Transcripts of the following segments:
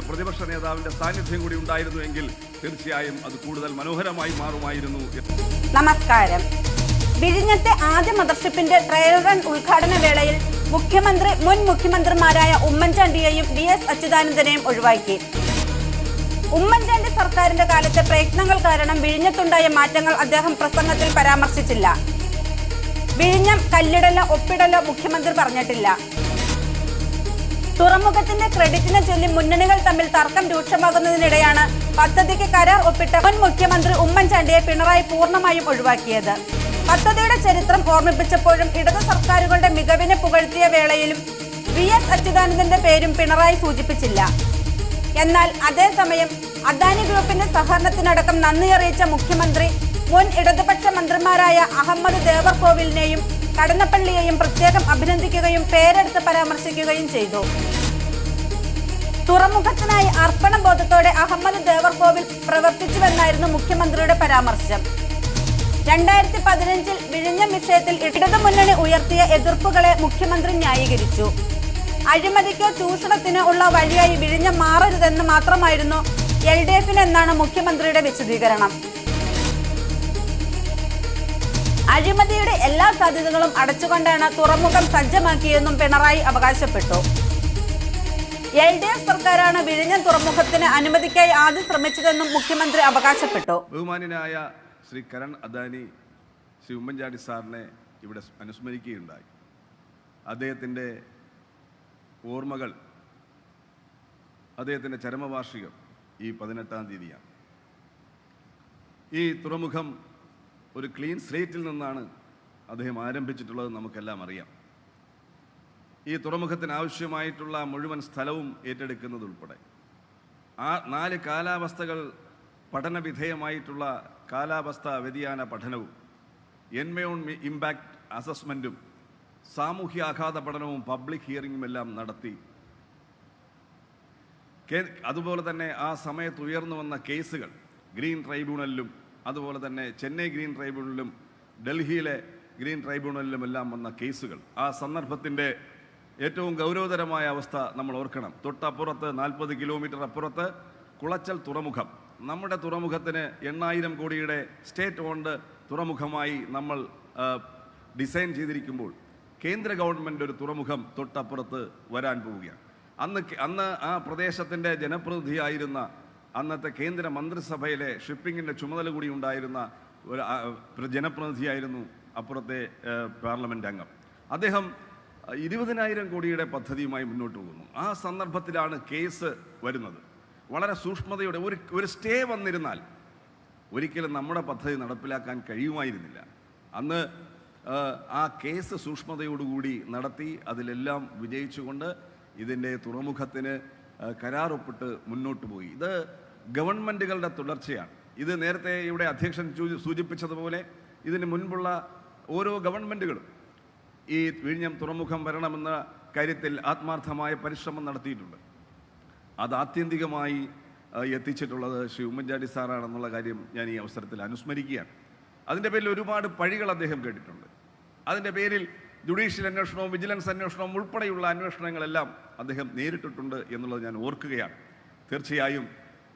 കേരളത്തിന്റെ പ്രതിപക്ഷ നേതാവിന്റെ സാന്നിധ്യം കൂടി ഉണ്ടായിരുന്നുവെങ്കിൽ തീർച്ചയായും അത് കൂടുതൽ മനോഹരമായി മാറുമായിരുന്നു നമസ്കാരം. വിഴിഞ്ഞത്തെ ആദ്യ മദർഷിപ്പിന്റെ ട്രയൽ റൺ ഉദ്ഘാടന വേളയിൽ മുഖ്യമന്ത്രി മുൻ മുഖ്യമന്ത്രിമാരായ ഉമ്മൻചാണ്ടിയെയും വി എസ് അച്യുതാനന്ദനെയും ഒഴിവാക്കി. ഉമ്മൻചാണ്ടി സർക്കാരിന്റെ കാലത്തെ പ്രയത്നങ്ങൾ കാരണം വിഴിഞ്ഞത്തുണ്ടായ മാറ്റങ്ങൾ അദ്ദേഹം പ്രസംഗത്തിൽ പരാമർശിച്ചില്ല. വിഴിഞ്ഞം കല്ലിടലോ ഒപ്പിടലോ മുഖ്യമന്ത്രി പറഞ്ഞിട്ടില്ല. തുറമുഖത്തിന്റെ ക്രെഡിറ്റിനെ ചൊല്ലി മുന്നണികൾ തമ്മിൽ തർക്കം രൂക്ഷമാകുന്നതിനിടെയാണ് പദ്ധതിക്ക് കരാർ ഒപ്പിട്ട മുൻ മുഖ്യമന്ത്രി ഉമ്മൻചാണ്ടിയെ പിണറായി പൂർണമായും ഒഴിവാക്കിയത്. പദ്ധതിയുടെ ചരിത്രം ഓർമ്മിപ്പിച്ചപ്പോഴും ഇടതു സർക്കാരുകളുടെ മികവിനെ പുകഴ്ത്തിയ വേളയിലും വി എസ് അച്യുതാനന്ദന്റെ പേരും പിണറായി സൂചിപ്പിച്ചില്ല. എന്നാൽ അതേസമയം അദാനി ഗ്രൂപ്പിന്റെ സഹകരണത്തിനടക്കം നന്ദി അറിയിച്ച മുഖ്യമന്ത്രി മുൻ ഇടതുപക്ഷ മന്ത്രിമാരായ അഹമ്മദ് ദേവർകോവിലിനെയും കടന്നപ്പള്ളിയെയും പ്രത്യേകം അഭിനന്ദിക്കുകയും പേരെടുത്ത് പരാമർശിക്കുകയും ചെയ്തു. തുറമുഖത്തിനായി അർപ്പണ ബോധത്തോടെ അഹമ്മദ് ദേവർകോവിൽ പ്രവർത്തിച്ചുവെന്നായിരുന്നു മുഖ്യമന്ത്രിയുടെ പരാമർശം. രണ്ടായിരത്തി പതിനഞ്ചിൽ വിഴിഞ്ഞം വിഷയത്തിൽ ഇടതുമുന്നണി ഉയർത്തിയ എതിർപ്പുകളെ മുഖ്യമന്ത്രി ന്യായീകരിച്ചു. അഴിമതിക്കോ ചൂഷണത്തിനോ ഉള്ള വഴിയായി വിഴിഞ്ഞ മാറരുതെന്ന് മാത്രമായിരുന്നു എൽ ഡി എഫിനെന്നാണ് മുഖ്യമന്ത്രിയുടെ വിശദീകരണം. അഴിമതിയുടെ എല്ലാ സാധ്യതകളും അടച്ചുകൊണ്ടാണ് തുറമുഖം സജ്ജമാക്കിയെന്നും പിണറായി അവകാശപ്പെട്ടു. എൽ ഡി എഫ് സർക്കാരാണ് വിഴിഞ്ഞം തുറമുഖത്തിന് അനുമതിക്കായി ആദ്യം ശ്രമിച്ചതെന്നും മുഖ്യമന്ത്രി അവകാശപ്പെട്ടു. ബഹുമാനായ ശ്രീ കരൺ അദാനി ശ്രീ ഉമ്മൻചാണ്ടി സാറിനെ ഇവിടെ അനുസ്മരിക്കുകയുണ്ടായി. അദ്ദേഹത്തിന്റെ ഓർമ്മകൾ അദ്ദേഹത്തിന്റെ ചരമവാർഷികം ഈ പതിനെട്ടാം തീയതിയാണ്. ഈ തുറമുഖം ഒരു ക്ലീൻ സ്ലേറ്റിൽ നിന്നാണ് അദ്ദേഹം ആരംഭിച്ചിട്ടുള്ളത് നമുക്കെല്ലാം അറിയാം. ഈ തുറമുഖത്തിന് ആവശ്യമായിട്ടുള്ള മുഴുവൻ സ്ഥലവും ഏറ്റെടുക്കുന്നതുൾപ്പെടെ ആ നാല് കാലാവസ്ഥകൾ പഠനവിധേയമായിട്ടുള്ള കാലാവസ്ഥ വ്യതിയാന പഠനവും എൻമയോൺ ഇമ്പാക്റ്റ് അസസ്മെന്റും സാമൂഹ്യാഘാത പഠനവും പബ്ലിക് ഹിയറിങ്ങും എല്ലാം നടത്തി. അതുപോലെ തന്നെ ആ സമയത്ത് ഉയർന്നു വന്ന കേസുകൾ ഗ്രീൻ ട്രൈബ്യൂണലിലും അതുപോലെ തന്നെ ചെന്നൈ ഗ്രീൻ ട്രൈബ്യൂണലിലും ഡൽഹിയിലെ ഗ്രീൻ ട്രൈബ്യൂണലിലും എല്ലാം വന്ന കേസുകൾ. ആ സന്ദർഭത്തിന്റെ ഏറ്റവും ഗൗരവതരമായ അവസ്ഥ നമ്മൾ ഓർക്കണം. തൊട്ടപ്പുറത്ത് നാൽപ്പത് കിലോമീറ്റർ അപ്പുറത്ത് കുളച്ചൽ തുറമുഖം. നമ്മുടെ തുറമുഖത്തിന് എണ്ണായിരം കോടിയുടെ സ്റ്റേറ്റ് ഓൺഡ് തുറമുഖമായി നമ്മൾ ഡിസൈൻ ചെയ്തിരിക്കുമ്പോൾ കേന്ദ്ര ഗവൺമെന്റ് ഒരു തുറമുഖം തൊട്ടപ്പുറത്ത് വരാൻ പോവുകയാണ്. അന്ന് അന്ന് ആ പ്രദേശത്തിന്റെ ജനപ്രതിനിധിയായിരുന്ന അന്നത്തെ കേന്ദ്ര മന്ത്രിസഭയിലെ ഷിപ്പിങ്ങിന്റെ ചുമതല കൂടി ഉണ്ടായിരുന്ന ഒരു ജനപ്രതിനിധിയായിരുന്നു അപ്പുറത്തെ പാർലമെന്റ് അംഗം. അദ്ദേഹം ഇരുപതിനായിരം കോടിയുടെ പദ്ധതിയുമായി മുന്നോട്ട് പോകുന്നു. ആ സന്ദർഭത്തിലാണ് കേസ് വരുന്നത്. വളരെ സൂക്ഷ്മതയോടെ ഒരു ഒരു സ്റ്റേ വന്നിരുന്നാൽ ഒരിക്കലും നമ്മുടെ പദ്ധതി നടപ്പിലാക്കാൻ കഴിയുമായിരുന്നില്ല. അന്ന് ആ കേസ് സൂക്ഷ്മതയോടുകൂടി നടത്തി അതിലെല്ലാം വിജയിച്ചുകൊണ്ട് ഇതിന്റെ തുറമുഖത്തിന് ആ, കരാറൊപ്പിട്ട് മുന്നോട്ട് പോയി. ഇത് ഗവൺമെന്റുകളുടെ തുടർച്ചയാണ്. ഇത് നേരത്തെ ഇവിടെ അധ്യക്ഷൻ സൂചിപ്പിച്ചതുപോലെ ഇതിന് മുൻപുള്ള ഓരോ ഗവൺമെന്റുകളും ഈ വിഴിഞ്ഞം തുറമുഖം വരണമെന്ന കാര്യത്തിൽ ആത്മാർത്ഥമായ പരിശ്രമം നടത്തിയിട്ടുണ്ട്. അത് ആത്യന്തികമായി എത്തിച്ചിട്ടുള്ളത് ശ്രീ ഉമ്മൻചാണ്ടി സാറാണെന്നുള്ള കാര്യം ഞാൻ ഈ അവസരത്തിൽ അനുസ്മരിക്കുകയാണ്. അതിന്റെ പേരിൽ ഒരുപാട് പഴികൾ അദ്ദേഹം കേട്ടിട്ടുണ്ട്. അതിന്റെ പേരിൽ ജുഡീഷ്യൽ അന്വേഷണവും വിജിലൻസ് അന്വേഷണവും ഉൾപ്പെടെയുള്ള അന്വേഷണങ്ങളെല്ലാം അദ്ദേഹം നേരിട്ടിട്ടുണ്ട് എന്നുള്ളത് ഞാൻ ഓർക്കുകയാണ്. തീർച്ചയായും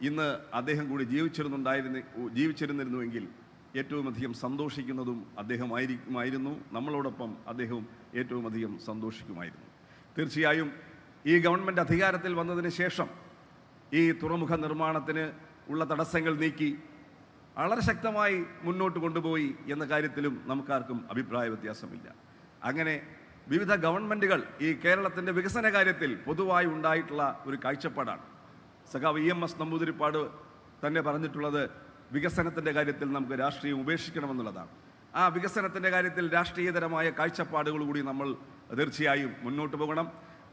ഇന്ന് അദ്ദേഹം കൂടി ജീവിച്ചിരുന്നുണ്ടായിരുന്നു ജീവിച്ചിരുന്നിരുന്നുവെങ്കിൽ ഏറ്റവും അധികം സന്തോഷിക്കുന്നതും അദ്ദേഹമായിരിക്കുമായിരുന്നു. നമ്മളോടൊപ്പം അദ്ദേഹവും ഏറ്റവും അധികം സന്തോഷിക്കുമായിരുന്നു. തീർച്ചയായും ഈ ഗവൺമെന്റ് അധികാരത്തിൽ വന്നതിന് ശേഷം ഈ തുറമുഖ നിർമ്മാണത്തിന് ഉള്ള തടസ്സങ്ങൾ നീക്കി വളരെ ശക്തമായി മുന്നോട്ട് കൊണ്ടുപോയി എന്ന കാര്യത്തിലും നമുക്കാർക്കും അഭിപ്രായ വ്യത്യാസമില്ല. അങ്ങനെ വിവിധ ഗവൺമെന്റുകൾ ഈ കേരളത്തിന്റെ വികസന കാര്യത്തിൽ പൊതുവായി ഉണ്ടായിട്ടുള്ള ഒരു കാഴ്ചപ്പാടാണ്. സഖാവ് ഇ എം എസ് നമ്പൂതിരിപ്പാട് തന്നെ പറഞ്ഞിട്ടുള്ളത് വികസനത്തിന്റെ കാര്യത്തിൽ നമുക്ക് രാഷ്ട്രീയം ഉപേക്ഷിക്കണമെന്നുള്ളതാണ്. ആ വികസനത്തിന്റെ കാര്യത്തിൽ രാഷ്ട്രീയതരമായ കാഴ്ചപ്പാടുകൾ കൂടി നമ്മൾ തീർച്ചയായും മുന്നോട്ട് പോകണം.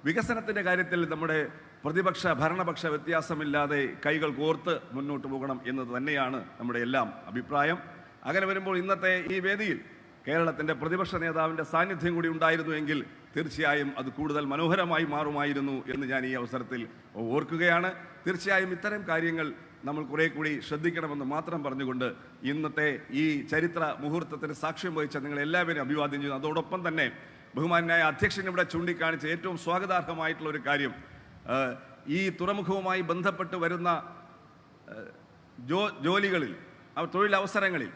വികസനത്തിന്റെ കാര്യത്തിൽ നമ്മുടെ പ്രതിപക്ഷ ഭരണപക്ഷ വ്യത്യാസമില്ലാതെ കൈകൾ കോർത്ത് മുന്നോട്ട് പോകണം എന്നത് തന്നെയാണ് നമ്മുടെ എല്ലാം അഭിപ്രായം. അങ്ങനെ വരുമ്പോൾ ഇന്നത്തെ ഈ വേദിയിൽ കേരളത്തിന്റെ പ്രതിപക്ഷ നേതാവിന്റെ സാന്നിധ്യം കൂടി ഉണ്ടായിരുന്നുവെങ്കിൽ തീർച്ചയായും അത് കൂടുതൽ മനോഹരമായി മാറുമായിരുന്നു എന്ന് ഞാൻ ഈ അവസരത്തിൽ ഓർക്കുകയാണ്. തീർച്ചയായും ഇത്തരം കാര്യങ്ങൾ നമ്മൾ കുറെ കൂടി ശ്രദ്ധിക്കണമെന്ന് മാത്രം പറഞ്ഞുകൊണ്ട് ഇന്നത്തെ ഈ ചരിത്ര മുഹൂർത്തത്തിന് സാക്ഷ്യം വഹിച്ച നിങ്ങൾ എല്ലാവരും അഭിവാദ്യം ചെയ്യുന്നു. അതോടൊപ്പം തന്നെ ബഹുമാനായ അധ്യക്ഷൻ ഇവിടെ ചൂണ്ടിക്കാണിച്ച ഏറ്റവും സ്വാഗതാർഹമായിട്ടുള്ള ഒരു കാര്യം ഈ തുറമുഖവുമായി ബന്ധപ്പെട്ട് വരുന്ന ജോലികളിൽ തൊഴിലവസരങ്ങളിൽ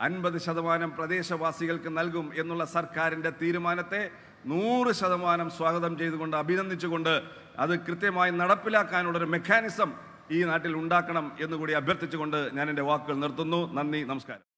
അൻപത് ശതമാനം പ്രദേശവാസികൾക്ക് നൽകും എന്നുള്ള സർക്കാരിന്റെ തീരുമാനത്തെ നൂറ് ശതമാനം സ്വാഗതം ചെയ്തുകൊണ്ട് അഭിനന്ദിച്ചുകൊണ്ട് അത് കൃത്യമായി നടപ്പിലാക്കാനുള്ളൊരു മെക്കാനിസം ഈ നാട്ടിൽ ഉണ്ടാക്കണം എന്നുകൂടി അഭ്യർത്ഥിച്ചുകൊണ്ട് ഞാൻ എന്റെ വാക്കുകൾ നിർത്തുന്നു. നന്ദി നമസ്കാരം.